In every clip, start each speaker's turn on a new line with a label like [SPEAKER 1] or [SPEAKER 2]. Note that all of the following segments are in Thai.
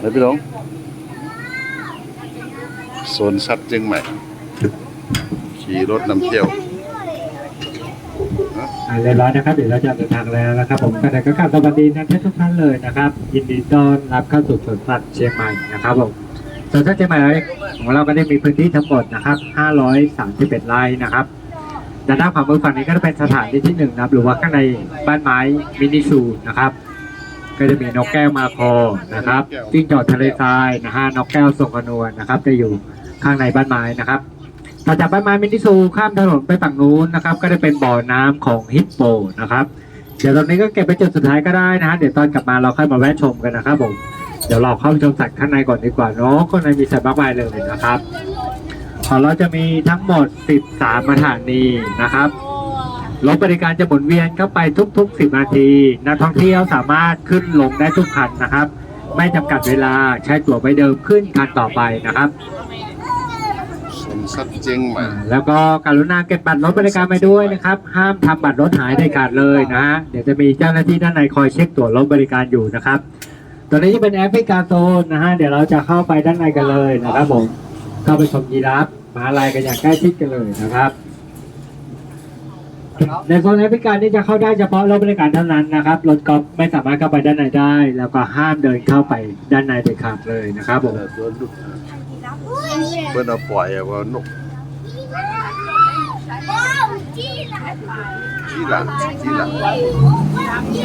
[SPEAKER 1] แล้วพี่น้องโซนสัตว์เชียงใหม่ ขี่รถนำเที่ยว
[SPEAKER 2] อ่าเรียบร้อยนะครับเดี๋ยวเราจะเดินทางแล้วนะครับ ผมก็ได้ก็กราบสวัสดีนักเที่ยวทุกท่านเลยนะครับ ยินดีต้อนรับเข้าสู่สวนสัตว์เชียงใหม่นะครับผมสวนสัตว์เชียงใหม่ของเราก็ได้มีพื้นที่ทั้งหมดนะครับ 531 ไร่นะครับด้านหน้าขวามือฝั่งนี้ก็จะเป็นสถานที่ที่หนึ่งนะครับ หรือว่าข้างในบ้านไม้มินิซูนะครับ ก็จะมีนกแก้วมาคอนะครับจิ้งจอกทะเลทรายนะฮะนกแก้วทรงกระนวลนะครับ จะอยู่ข้างในบ้านไม้นะครับต่อจากบ้านไม้มินิซูข้ามถนนไปฝั่งนู้นนะครับ ก็จะเป็นบ่อน้ำของฮิปโปนะครับ เดี๋ยวตรงนี้ก็เก็บไปจุดสุดท้ายก็ได้นะฮะเดี๋ยวตอนกลับมาเราค่อยมาแวะชมกันนะครับผมเดี๋ยวเราเข้าไปชมสัตว์ข้างในก่อนดีกว่าเนาะข้างในมีสัตว์มากมายเลยนะครับของเราจะมีทั้งหมด 13สถานีนะครับ รถบริการจะหมุนเวียนเข้าไปทุกๆ 10 นาที นักท่องเที่ยวสามารถขึ้นลงได้ทุกคันนะครับ ไม่จำกัดเวลาใช้ตั๋วใบเดิมขึ้นคันต่อไปนะครับ
[SPEAKER 1] โซนสัตว์เชียงใหม่
[SPEAKER 2] แล้วก็การุณาเก็บบัตรรถบริการไปด้วยนะครับ ห้ามทำบัตรรถหายเด็ดขาดเลยนะฮะเดี๋ยวจะมีเจ้าหน้าที่ด้านในคอยเช็คตั๋วรถบริการอยู่นะครับตอนนี้จะเป็นแอฟริกาโซนนะฮะเดี๋ยวเราจะเข้าไปด้านในกันเลยนะครับผมเข้าไปชมยีราฟมาลายกันอย่างใกล้ชิดกันเลยนะครับ ในโซนแอฟริกานี่จะเข้าได้เฉพาะรถบริการเท่านั้นนะครับ รถกอล์ฟไม่สามารถเข้าไปด้านในได้ แล้วก็ห้ามเดินเข้าไปด้านในเด็ดขาดเลยนะครับผม
[SPEAKER 1] เพื่อนเพื่อนเอาปล่อยอะว่านกจี้หลังจี้หลังเนี่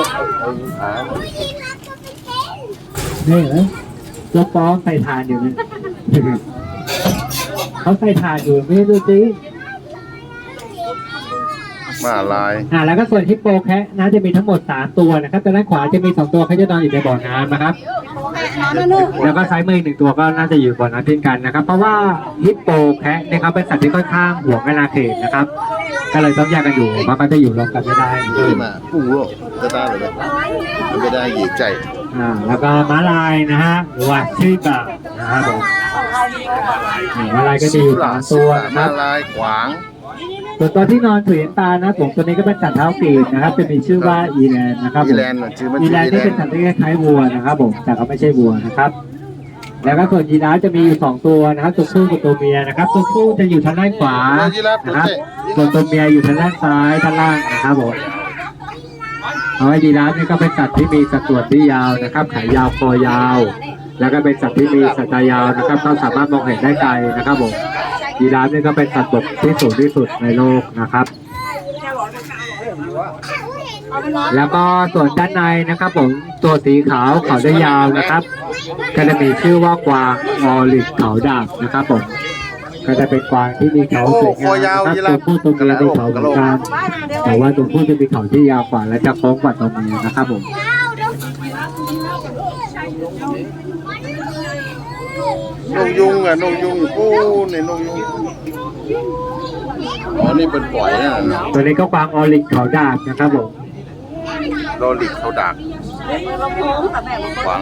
[SPEAKER 1] ยเอาเอาหา
[SPEAKER 2] นี่เหรอตัวฟ้องใส่ทานอยู่นั่นเขาใส่ทานอยู่ไม่รู้จริง
[SPEAKER 1] มาลาย
[SPEAKER 2] อ่าแล้วก็ส่วนฮิปโปแคะนะจะมีทั้งหมด 3 ตัวนะครับแต่ด้านขวาจะมี 2 ตัวเขาจะนอนอยู่ในบ่อน้ำนะครับ แล้วก็ซ้ายมืออีกหนึ่งตัวก็น่าจะอยู่บ่อน้ำเช่นกันนะครับ เพราะว่าฮิปโปแคะเนะครับเป็นสัตว์ที่ค่อนข้างห่วงอาณาเขตนะครับ ก็เลยต้องแยกกันอยู่เพราะเขาจะอยู่รวมกันไม่ได้
[SPEAKER 1] นี่มาปุ้งโลกจะได้เลยไหมมันไม่ได้หยีใจ
[SPEAKER 2] อ่าแล้วก็ม้าลายนะฮะหรือว่าชื่อบานะครับผมนี่ม้าลายก็จะอยู่สามตัวนะค
[SPEAKER 1] มา
[SPEAKER 2] รับ
[SPEAKER 1] ลายขวาง
[SPEAKER 2] ส่วนตัวที่นอนถือตานะผมตัวนี้ก็เป็นสัตว์เท้ากรีดนะครับ จะมีชื่อว่าอีแลนนะครับ
[SPEAKER 1] อี
[SPEAKER 2] ผม
[SPEAKER 1] แลนด์น่ะชื่อมัน
[SPEAKER 2] อี
[SPEAKER 1] ชื่อ
[SPEAKER 2] แลน
[SPEAKER 1] อี
[SPEAKER 2] ด์
[SPEAKER 1] แล
[SPEAKER 2] นี่เป็น
[SPEAKER 1] นด์
[SPEAKER 2] สัตว์ที่คล้ายๆวัวนะครับผมแต่เขาไม่ใช่วัวนะครับ แล้วก็ส่วนยีราฟจะมีอยู่สองตัวนะครับตัวผู้กับตัวเมียนะครับ ตัวผู้จะอยู่ทางด้านขวา
[SPEAKER 1] ยีราฟตัว
[SPEAKER 2] นะครับ
[SPEAKER 1] เจ๊
[SPEAKER 2] ส่วนตัวเมียอยู่ทางด้านซ้ายด้านล่างนะครับผมเอาไว้ยีราฟนี่ก็เป็นสัตว์ที่มีสัดส่วนที่ยาวนะครับขายาวคอยาว แล้วก็เป็นสัตว์ที่มีสายตายาวนะครับก็สามารถมองเห็นได้ไกลนะครับผม ยีราฟนี่ก็เป็นสัตว์บกที่สูงที่สุดในโลกนะครับ แล้วก็ส่วนด้านในนะครับผมตัวสีขาวเขาได้ยาวนะครับก็จะมีชื่อว่ากวางออริกเขาดาบนะครับผมก็จะเป็นกวางที่มีเขาสวยงามนะครับตัวผู้ตัวเมียมีเขาเหมือนกันแต่ว่าตัวผู้จะมีเขาที่ยาวกว่าและจะโค้งกว่าตัวเมียนะครับผม
[SPEAKER 1] นกยุงอะนกยุงอยู่ปูนี่นกยุงอ๋อนี่เป็นปล่อยนะ
[SPEAKER 2] ตัวนี้ก็กวางออริกเขาดาบนะครับผม
[SPEAKER 1] โรลิกเขาดักขวาง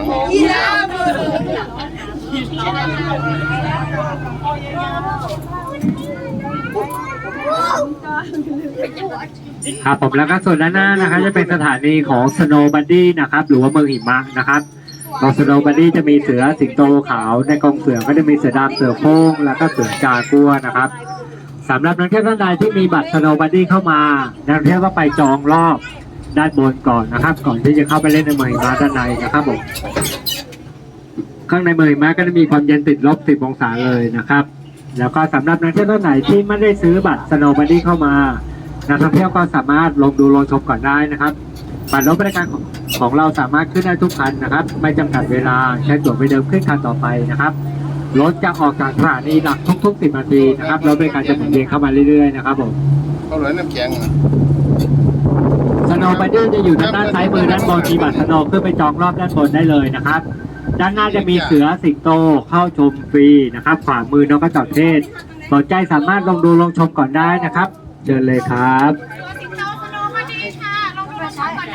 [SPEAKER 2] ครับผมแล้วก็ส่วนด้านหน้านะครับจะเป็นสถานีของ Snow Buddy นะครับ หรือว่าเมืองหิมะนะครับของ Snow Buddy จะมีเสือสิงโตขาว ในกองเสือก็จะมีเสือดำเสือโคร่งแล้วก็เสือจากัวนะครับสำหรับนักเที่ยวท่านใดที่มีบัตร Snow Buddy เข้ามานักเที่ยวก็ไปจองรอบด้านบนก่อนนะครับ ก่อนที่จะเข้าไปเล่นในเมืองหิมะด้านในนะครับผมข้างในเมืองหิมะก็จะมีความเย็นติดลบ10องศาเลยนะครับ แล้วก็สำหรับนักเที่ยวท่านไหนที่ไม่ได้ซื้อบัตร Snow Buddy เข้ามานักท่องเที่ยวก็สามารถลงดูลงชมก่อนได้นะครับบัตรรถบริการของของเราสามารถขึ้นได้ทุกคันนะครับ ไม่จำกัดเวลาใช้ตั๋วไปเดิมขึ้นคันต่อไปนะครับรถจะออกจากสถานีหลักทุกๆ10นาทีนะครับรถบริการจะหมุนเวียนเข้ามาเรื่อยๆนะครับผม
[SPEAKER 1] เขาเลยน้ำแข็งอะ
[SPEAKER 2] สโนว์ไบเดอร์จะอยู่ทางด้านซ้ายมือด้านบนมีบัตรสโนว์เพื่อไปจองรอบด้านบนได้เลยนะครับ ด้านหน้าจะมีเสือสิงโตเข้าชมฟรีนะครับ ขวามือนกกระจอกเทศสนใจสามารถลงดูลงชมก่อนได้นะครับ เชิญเลยครับ